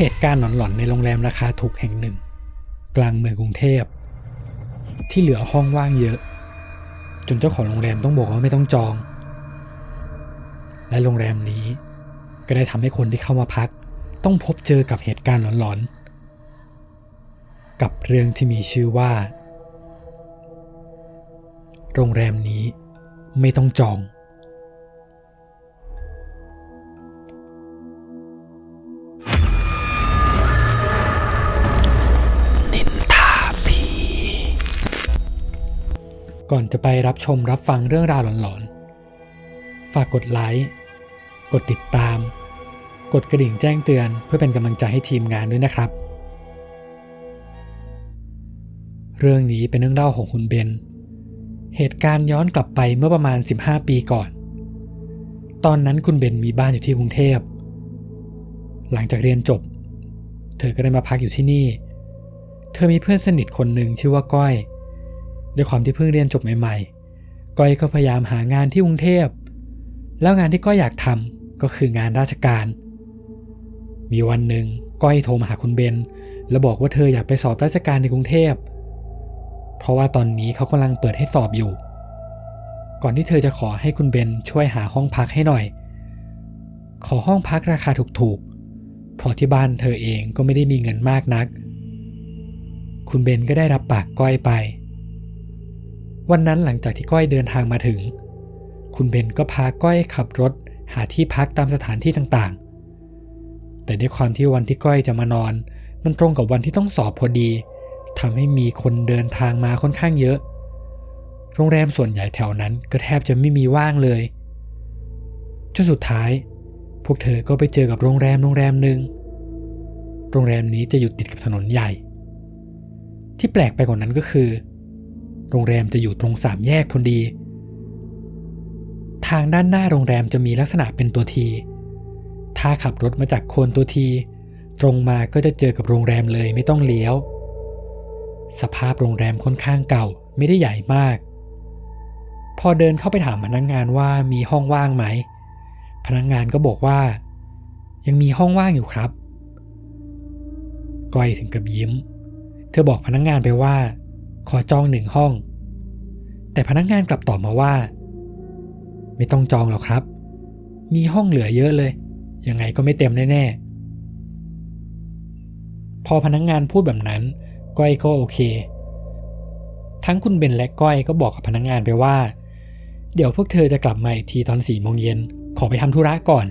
เหตุการณ์หลอนๆในโรงแรมราคาถูกแห่งหนึ่ง กลางเมืองกรุงเทพ ที่เหลือห้องว่างเยอะ จนเจ้าของโรงแรมต้องบอกว่าไม่ต้องจอง และโรงแรมนี้ก็ได้ทำให้คนที่เข้ามาพัก ต้องพบเจอกับเหตุการณ์หลอนๆ กับเรื่องที่มีชื่อว่า โรงแรมนี้ไม่ต้องจอง ก่อนจะไปรับชมรับฟังเรื่องราวหลอนๆ ฝากกดไลค์ กดติดตาม กดกระดิ่งแจ้งเตือนเพื่อเป็นกำลังใจให้ทีมงานด้วยนะครับ เรื่องนี้เป็นเรื่องเล่าของคุณเบน เหตุการณ์ย้อนกลับไปเมื่อประมาณ 15 ปีก่อน ตอนนั้นคุณเบนมีบ้านอยู่ที่กรุงเทพ หลังจากเรียนจบ เธอก็ได้มาพักอยู่ที่นี่ เธอมีเพื่อนสนิทคนหนึ่งชื่อว่าก้อย ด้วยความที่เพิ่งเรียนจบใหม่ๆ ก้อยก็พยายามหางานที่กรุงเทพ แล้วงานที่ก้อยอยากทำก็คืองานราชการ มีวันหนึ่งก้อยโทรมาหาคุณเบนแล้วบอกว่าเธออยากไปสอบราชการในกรุงเทพ เพราะว่าตอนนี้เขากำลังเปิดให้สอบอยู่ ก่อนที่เธอจะขอให้คุณเบนช่วยหาห้องพักให้หน่อย ขอห้องพักราคาถูกๆ เพราะที่บ้านเธอเองก็ไม่ได้มีเงินมากนัก คุณเบนก็ได้รับปากก้อยไป วันนั้นหลังจากที่ก้อยเดินทางมาถึง คุณเบนก็พาก้อยขับรถหาที่พักตามสถานที่ต่างๆ แต่ด้วยความที่วันที่ก้อยจะมานอน มันตรงกับวันที่ต้องสอบพอดีทำให้มีคนเดินทางมาค่อนข้างเยอะ โรงแรมส่วนใหญ่แถวนั้นก็แทบจะไม่มีว่างเลย จนสุดท้าย พวกเธอก็ไปเจอกับโรงแรมโรงแรมหนึ่ง โรงแรมนี้จะอยู่ติดกับถนนใหญ่ ที่แปลกไปกว่านั้นก็คือ โรงแรมจะอยู่ตรงสามแยกพอดี ทางด้านหน้าโรงแรมจะมีลักษณะเป็นตัวที ถ้าขับรถมาจากโคนตัวที ตรงมาก็จะเจอกับโรงแรมเลยไม่ต้องเลี้ยว สภาพโรงแรมค่อนข้างเก่าไม่ได้ใหญ่มาก พอเดินเข้าไปถามพนักงงานว่ามีห้องว่างไหม พนักงงานก็บอกว่า ยังมีห้องว่างอยู่ครับก้อยถึงกับยิ้ม เธอบอกพนักงงานไปว่า ขอจองหนึ่งห้อง แต่พนักงานกลับตอบมาว่า ไม่ต้องจองหรอกครับ มีห้องเหลือเยอะเลย ยังไงก็ไม่เต็มแน่ๆ พอพนักงานพูดแบบนั้น ก้อยก็โอเค ทั้งคุณเบนและก้อยก็บอกกับพนักงงานไปว่า เดี๋ยวพวกเธอจะกลับมาอีกทีตอนสี่โมงเย็น ขอไปทำธุระก่อน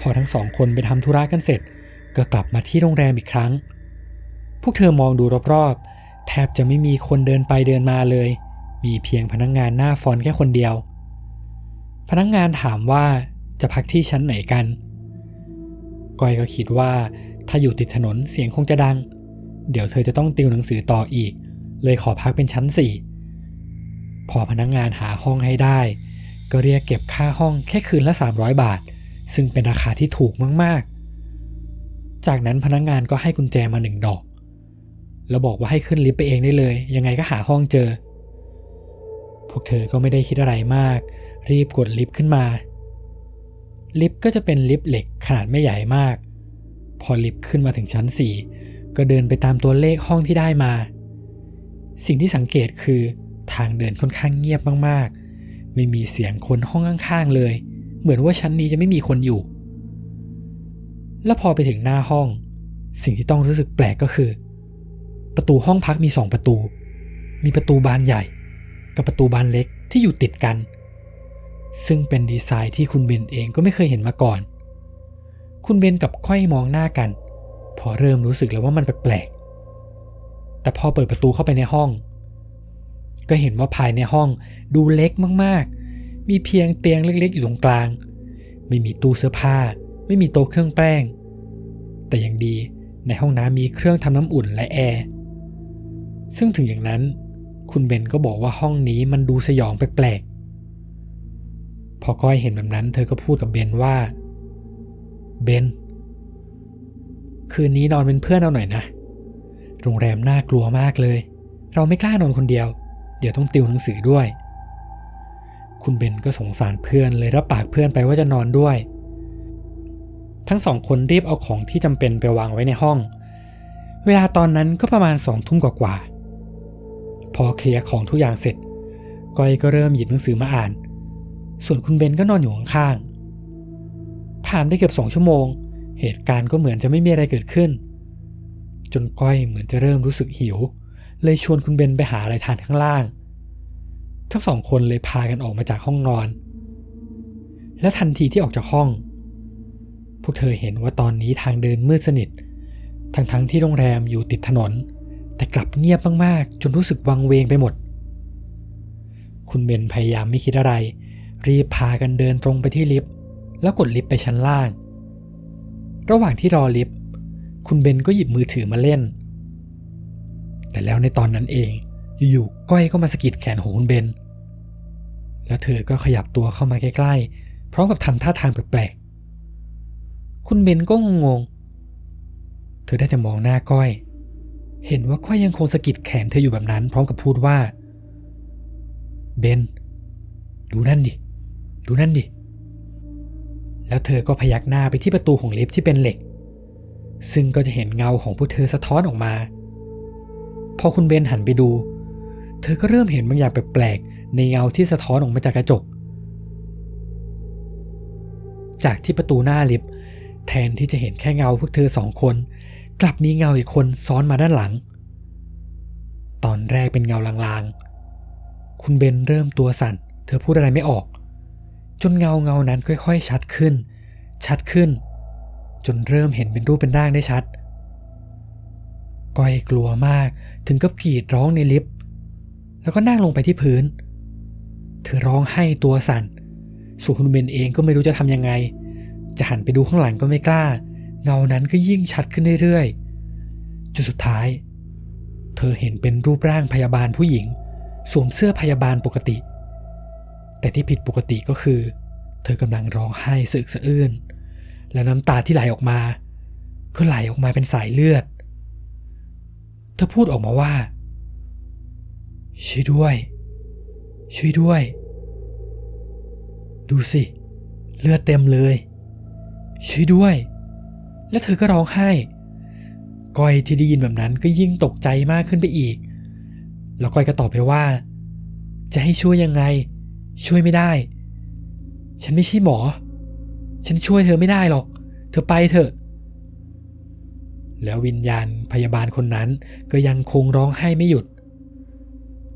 พอทั้งสองคนไปทำธุระกันเสร็จ ก็กลับมาที่โรงแรมอีกครั้ง พวกเธอมองดูรอบๆ แทบจะไม่มีคนเดินไปเดินมาเลย มีเพียงพนักงงานหน้าฟอนแค่คนเดียว พนักงงานถามว่าจะพักที่ชั้นไหนกัน ก้อยก็คิดว่าถ้าอยู่ติดถนนเสียงคงจะดัง เดี๋ยวเธอจะต้องติวหนังสือต่ออีก เลยขอพักเป็นชั้นสี่พอพนักงงานหาห้องให้ได้ ก็เรียกเก็บค่าห้องแค่คืนละ 300 บาท ซึ่งเป็นราคาที่ถูกมากๆ จากนั้นพนักงงานก็ให้กุญแจมาหนึ่งดอก แล้วบอกว่าให้ขึ้นลิฟต์ไปเองได้เลย ยังไงก็หาห้องเจอ พวกเธอก็ไม่ได้คิดอะไรมาก รีบกดลิฟต์ขึ้นมา ลิฟต์ก็จะเป็นลิฟต์เหล็กขนาดไม่ใหญ่มาก พอลิฟต์ขึ้นมาถึงชั้น 4 ก็เดินไปตามตัวเลขห้องที่ได้มา สิ่งที่สังเกตคือทางเดินค่อนข้างเงียบมากๆ ไม่มีเสียงคนห้องข้างๆเลย เหมือนว่าชั้นนี้จะไม่มีคนอยู่ แล้วพอไปถึงหน้าห้อง สิ่งที่ต้องรู้สึกแปลกก็คือ ประตูห้องพักมีสองประตู มีประตูบานใหญ่ กับประตูบานเล็กที่อยู่ติดกัน ซึ่งเป็นดีไซน์ที่คุณเบนเองก็ไม่เคยเห็นมาก่อน คุณเบนกับค่อยมองหน้ากัน พอเริ่มรู้สึกแล้วว่ามันแปลกๆ แต่พอเปิดประตูเข้าไปในห้อง ก็เห็นว่าภายในห้องดูเล็กมากๆ มีเพียงเตียงเล็กๆ อยู่ตรงกลาง ไม่มีตู้เสื้อผ้า ไม่มีโต๊ะเครื่องแป้ง แต่อย่างดีในห้องน้ำมีเครื่องทำน้ำอุ่นและแอร์ ซึ่งถึงอย่างนั้น คุณเบนก็บอกว่าห้องนี้มันดูสยองแปลกๆ พอก้อยเห็นแบบนั้นเธอก็พูดกับเบนว่า เบน คืนนี้นอนเป็นเพื่อนเราหน่อยนะ โรงแรมน่ากลัวมากเลย เราไม่กล้านอนคนเดียว เดี๋ยวต้องติวหนังสือด้วย คุณเบนก็สงสารเพื่อนเลยรับปากเพื่อนไปว่าจะนอนด้วย ทั้งสองคนรีบเอาของที่จำเป็นไปวางไว้ในห้องเวลาตอนนั้นก็ประมาณสองทุ่มกว่าๆ พอเคลียร์ของทุกอย่างเสร็จ ก้อยก็เริ่มหยิบหนังสือมาอ่าน ส่วนคุณเบนก็นอนอยู่ข้างๆผ่านไปเกือบสองชั่วโมง เหตุการณ์ก็เหมือนจะไม่มีอะไรเกิดขึ้น จนก้อยเหมือนจะเริ่มรู้สึกหิว เลยชวนคุณเบนไปหาอะไรทานข้างล่าง ทั้งสองคนเลยพากันออกมาจากห้องนอน และทันทีที่ออกจากห้อง พวกเธอเห็นว่าตอนนี้ทางเดินมืดสนิท ทั้งๆทที่โรงแรมอยู่ติดถนน แต่กลับเงียบมากๆ จนรู้สึกวังเวงไปหมด คุณเบนพยายามไม่คิดอะไร รีบพากันเดินตรงไปที่ลิฟต์แล้วกดลิฟต์ไปชั้นล่าง ระหว่างที่รอลิฟต์คุณเบนก็หยิบมือถือมาเล่น แต่แล้วในตอนนั้นเองอยู่ๆก้อยก็มาสะกิดแขนของคุณเบน แล้วเธอก็ขยับตัวเข้ามาใกล้ๆ พร้อมกับทำท่าทางแปลกๆ คุณเบนก็งงๆ เธอได้แต่มองหน้าก้อย เห็นว่าก้อยยังคงสะกิดแขนเธออยู่แบบนั้น พร้อมกับพูดว่า เบน ดูนั่นดิ ดูนั่นดิ แล้วเธอก็พยักหน้าไปที่ประตูของลิฟต์ที่เป็นเหล็ก ซึ่งก็จะเห็นเงาของพวกเธอสะท้อนออกมา พอคุณเบนหันไปดู เธอก็เริ่มเห็นบางอย่างแปลกๆในเงาที่สะท้อนออกมาจากกระจก จากที่ประตูหน้าลิฟต์แทนที่จะเห็นแค่เงาพวกเธอสองคน กลับมีเงาอีกคนซ้อนมาด้านหลัง ตอนแรกเป็นเงาลางๆ คุณเบนเริ่มตัวสั่น เธอพูดอะไรไม่ออก จนเงาเงานั้นค่อยๆ ชัดขึ้น ชัดขึ้น จนเริ่มเห็นเป็นรูปเป็นร่างได้ชัด ก้อยกลัวมากถึงกับกรีดร้องในลิฟต์แล้วก็นั่งลงไปที่พื้น เธอร้องไห้ตัวสั่นส่วนคุณเบนเองก็ไม่รู้จะทำยังไง จะหันไปดูข้างหลังก็ไม่กล้า เงานั้นก็ยิ่งชัดขึ้นเรื่อยๆจุดสุดท้าย เธอเห็นเป็นรูปร่างพยาบาลผู้หญิง สวมเสื้อพยาบาลปกติ แต่ที่ผิดปกติก็คือ เธอกำลังร้องไห้สึกสะอื้นและน้ำตาที่ไหลออกมา ก็ไหลออกมาเป็นสายเลือด เธอพูดออกมาว่า ช่วยด้วย ช่วยด้วย ดูสิ เลือดเต็มเลย ช่วยด้วย แล้วเธอก็ร้องไห้ ก้อยที่ได้ยินแบบนั้นก็ยิ่งตกใจมากขึ้นไปอีก แล้วก้อยก็ตอบไปว่า จะให้ช่วยยังไง ช่วยไม่ได้ ฉันไม่ใช่หมอ ฉันช่วยเธอไม่ได้หรอก เธอไปเถอะ แล้ววิญญาณพยาบาลคนนั้นก็ยังคงร้องไห้ไม่หยุด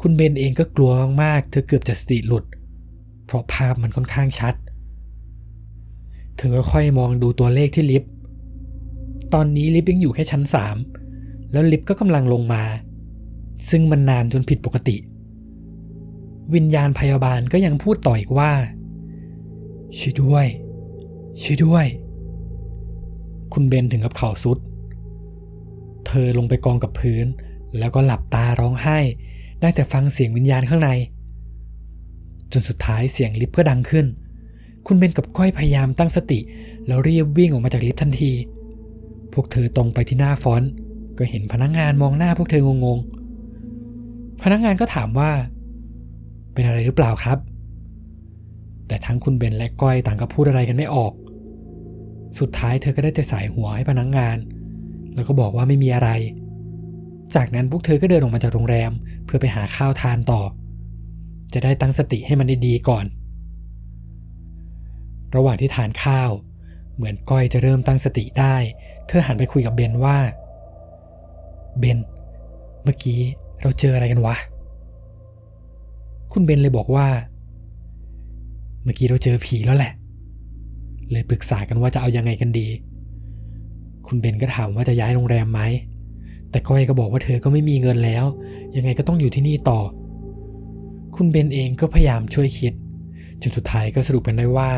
คุณเบนเองก็กลัวมากๆ เธอเกือบจะสติหลุด เพราะภาพมันค่อนข้างชัดเธอก็ค่อยมองดูตัวเลขที่ลิฟต์ ตอนนี้ลิฟต์ยังอยู่แค่ชั้นสามแล้วลิฟต์ก็กำลังลงมา ซึ่งมันนานจนผิดปกติ วิญญาณพยาบาลก็ยังพูดต่ออีกว่าช่วยด้วยช่วยด้วย คุณเบนถึงกับเข่าสุด เธอลงไปกองกับพื้น แล้วก็หลับตาร้องไห้ ได้แต่ฟังเสียงวิญญาณข้างใน จนสุดท้ายเสียงลิฟต์ก็ดังขึ้น คุณเบนกับก้อยพยายามตั้งสติ แล้วรีบวิ่งออกมาจากลิฟต์ทันที พวกเธอตรงไปที่หน้าฟอนต์ก็เห็นพนักงงานมองหน้าพวกเธองงๆ พนักงงานก็ถามว่า เป็นอะไรหรือเปล่าครับ แต่ทั้งคุณเบนและก้อยต่างก็พูดอะไรกันไม่ออก สุดท้ายเธอก็ได้แต่สายหัวให้พนักงงาน แล้วก็บอกว่าไม่มีอะไร จากนั้นพวกเธอก็เดินออกมาจากโรงแรมเพื่อไปหาข้าวทานต่อ จะได้ตั้งสติให้มันได้ดีก่อน ระหว่างที่ทานข้าว เหมือนก้อยจะเริ่มตั้งสติได้ เธอหันไปคุยกับเบนว่า เบน เมื่อกี้เราเจออะไรกันวะ คุณเบนเลยบอกว่า เมื่อกี้เราเจอผีแล้วแหละ เลยปรึกษากันว่าจะเอายังไงกันดี คุณเบนก็ถามว่าจะย้ายโรงแรมไหม แต่ก้อยก็บอกว่าเธอก็ไม่มีเงินแล้ว ยังไงก็ต้องอยู่ที่นี่ต่อ คุณเบนเองก็พยายามช่วยคิด จนสุดท้ายก็สรุปกันได้ว่า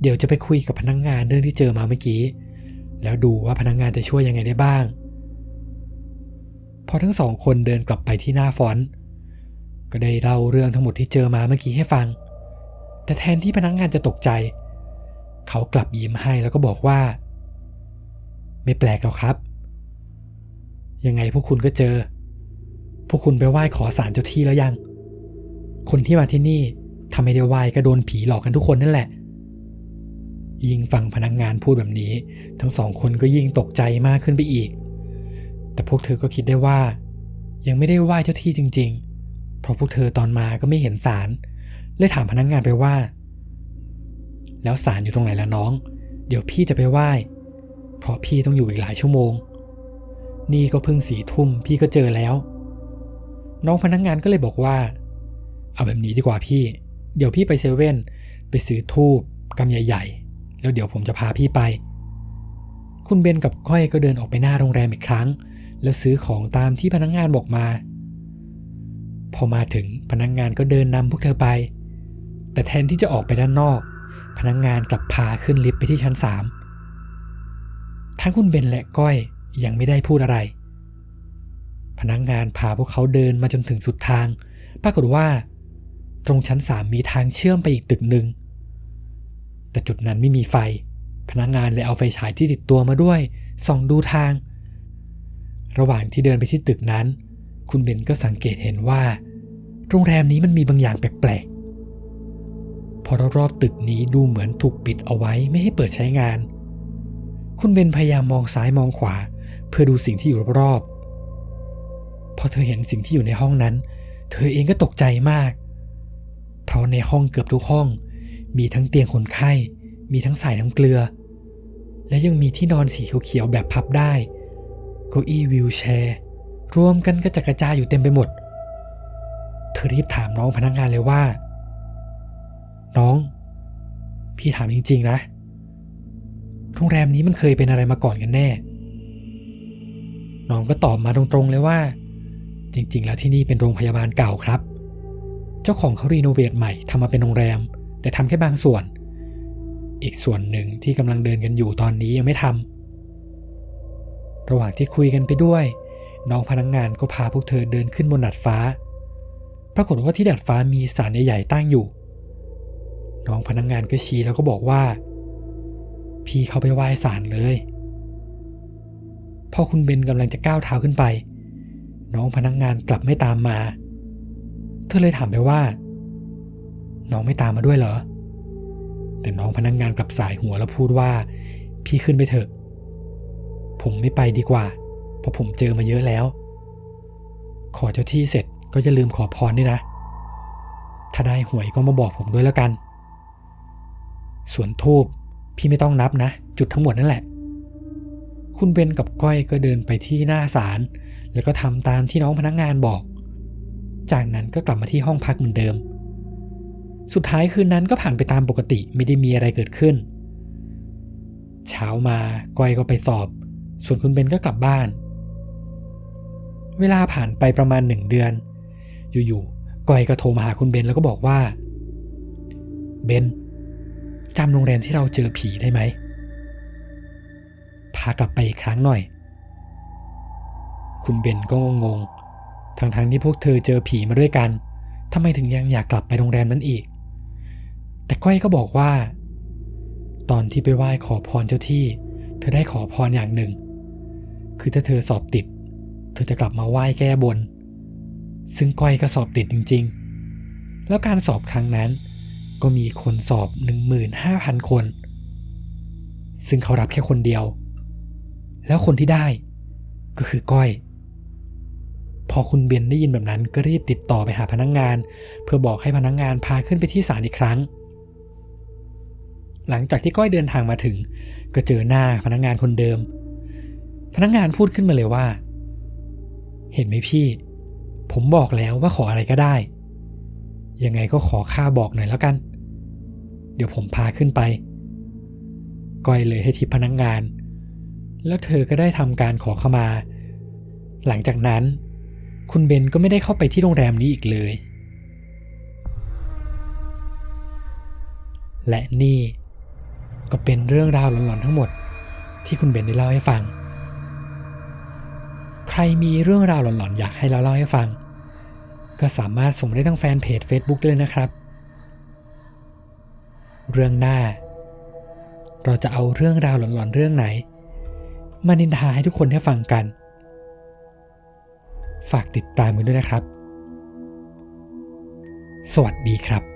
เดี๋ยวจะไปคุยกับพนักงงานเรื่องที่เจอมาเมื่อกี้ แล้วดูว่าพนักงงานจะช่วยยังไงได้บ้าง พอทั้งสองคนเดินกลับไปที่หน้าฟอนต์ก็ได้เล่าเรื่องทั้งหมดที่เจอมาเมื่อกี้ให้ฟัง แต่แทนที่พนักงงานจะตกใจ เขากลับยิ้มให้แล้วก็บอกว่า ไม่แปลกหรอกครับ ยังไงพวกคุณก็เจอ พวกคุณไปไหว้ขอสารเจ้าที่แล้วยัง คนที่มาที่นี่ทำไม่ได้ไหว้ก็โดนผีหลอกกันทุกคนนั่นแหละ ยิ่งฟังพนักงานพูดแบบนี้ ทั้งสองคนก็ยิ่งตกใจมากขึ้นไปอีก แต่พวกเธอก็คิดได้ว่า ยังไม่ได้ไหว้เจ้าที่จริง ๆ เพราะพวกเธอตอนมาก็ไม่เห็นสารเลยถามพนักงานไปว่า แล้วสารอยู่ตรงไหนล่ะน้อง เดี๋ยวพี่จะไปไหว้ เพราะพี่ต้องอยู่อีกหลายชั่วโมง นี่ก็เพิ่งสี่ทุ่มพี่ก็เจอแล้ว น้องพนักงานก็เลยบอกว่า เอาแบบนี้ดีกว่าพี่ เดี๋ยวพี่ไปเซเว่นไปซื้อทูบกำใหญ่ๆ แล้วเดี๋ยวผมจะพาพี่ไป คุณเบนกับก้อยก็เดินออกไปหน้าโรงแรมอีกครั้ง แล้วซื้อของตามที่พนักงานบอกมา พอมาถึงพนักงานก็เดินนำพวกเธอไป แต่แทนที่จะออกไปด้านนอก พนักงานกลับพาขึ้นลิฟต์ไปที่ชั้นสามทั้งคุณเบนและก้อยยังไม่ได้พูดอะไร พนักงานพาพวกเขาเดินมาจนถึงสุดทาง ปรากฏว่า ตรงชั้นสามมีทางเชื่อมไปอีกตึกหนึ่ง แต่จุดนั้นไม่มีไฟ พนักงานเลยเอาไฟฉายที่ติดตัวมาด้วย ส่องดูทาง ระหว่างที่เดินไปที่ตึกนั้น คุณเบนก็สังเกตเห็นว่า โรงแรมนี้มันมีบางอย่างแปลกๆ พอรอบๆตึกนี้ดูเหมือนถูกปิดเอาไว้ไม่ให้เปิดใช้งาน คุณเบนพยายามมองซ้ายมองขวา เพื่อดูสิ่งที่อยู่รอบๆ พอเธอเห็นสิ่งที่อยู่ในห้องนั้น เธอเองก็ตกใจมาก เพราะในห้องเกือบทุกห้อง มีทั้งเตียงคนไข้ มีทั้งสายน้ำเกลือ และยังมีที่นอนสีเขียวๆแบบพับได้ เก้าอี้วิวแชร์ รวมกันกระจัดกระจายอยู่เต็มไปหมด เธอรีบถามน้องพนักงานเลยว่า น้อง พี่ถามจริง ๆ นะ โรงแรมนี้มันเคยเป็นอะไรมาก่อนกันแน่ น้องก็ตอบมาตรงๆเลยว่า จริง ๆ แล้วที่นี่เป็นโรงพยาบาลเก่าครับ เจ้าของเขารีโนเวทใหม่ทำมาเป็นโรงแรม แต่ทำแค่บางส่วน อีกส่วนหนึ่งที่กำลังเดินกันอยู่ตอนนี้ยังไม่ทำระหว่างที่คุยกันไปด้วย น้องพนักงงานก็พาพวกเธอเดินขึ้นบนดาดฟ้า ปรากฏว่าที่ดาดฟ้ามีสารใหญ่ๆตั้งอยู่ น้องพนักงงานก็ชี้แล้วก็บอกว่า พี่เขาไปไหว้ศาลเลยพอคุณเบนกำลังจะก้าวเท้าขึ้นไป น้องพนักงงานกลับไม่ตามมา เธอเลยถามไปว่า น้องไม่ตามมาด้วยเหรอ แต่น้องพนักงงานกลับสายหัวแล้วพูดว่า พี่ขึ้นไปเถอะ ผมไม่ไปดีกว่า เพราะผมเจอมาเยอะแล้ว ขอเจ้าที่เสร็จก็อย่าลืมขอพรด้วยนะ ถ้าได้หวยก็มาบอกผมด้วยแล้วกัน ส่วนทูบพี่ไม่ต้องนับนะ จุดทั้งหมดนั่นแหละ คุณเบนกับก้อยก็เดินไปที่หน้าศาลแล้วก็ทำตามที่น้องพนักงานบอก จากนั้นก็กลับมาที่ห้องพักเหมือนเดิม สุดท้ายคืนนั้นก็ผ่านไปตามปกติไม่ได้มีอะไรเกิดขึ้น เช้ามาก้อยก็ไปสอบ ส่วนคุณเบนก็กลับบ้าน เวลาผ่านไปประมาณหนึ่งเดือน อยู่ๆก้อยก็โทรมาหาคุณเบนแล้วก็บอกว่า เบนจำโรงแรมที่เราเจอผีได้ไหมพากลับไปอีกครั้งหน่อย คุณเบนก็งงๆทั้งๆที่พวกเธอเจอผีมาด้วยกันทำไมถึงยังอยากกลับไปโรงแรมนั้นอีก แต่ก้อยก็บอกว่า ตอนที่ไปไหว้ขอพรเจ้าที่ เธอได้ขอพรอย่างหนึ่ง คือถ้าเธอสอบติด เธอจะกลับมาไหว้แก้บน ซึ่งก้อยก็สอบติดจริง ๆ แล้วการสอบครั้งนั้น ก็มีคนสอบ 15,000 คน ซึ่งเขารับแค่คนเดียว แล้วคนที่ได้ก็คือก้อย พอคุณเบนได้ยินแบบนั้นก็รีบติดต่อไปหาพนักงงาน เพื่อบอกให้พนักงงานพาขึ้นไปที่ศาลอีกครั้ง หลังจากที่ก้อยเดินทางมาถึง ก็เจอหน้าพนักงงานคนเดิม พนักงงานพูดขึ้นมาเลยว่า เห็นไหมพี่ ผมบอกแล้วว่าขออะไรก็ได้ ยังไงก็ขอค่าบอกหน่อยแล้วกัน เดี๋ยวผมพาขึ้นไป ก้อยเลยให้ทิปพนักงงาน แล้วเธอก็ได้ทำการขอขมา หลังจากนั้น คุณเบนก็ไม่ได้เข้าไปที่โรงแรมนี้อีกเลยและนี่ ก็เป็นเรื่องราวหลอนๆทั้งหมด ที่คุณเบนได้เล่าให้ฟัง ใครมีเรื่องราวหลอนๆอยากให้เราเล่าให้ฟัง ก็สามารถส่งได้ทั้งแฟนเพจ Facebook เลยนะครับ เรื่องหน้า เราจะเอาเรื่องราวหลอนๆเรื่องไหน มานินทาให้ทุกคนได้ฟังกัน ฝากติดตามกันด้วยนะครับ สวัสดีครับ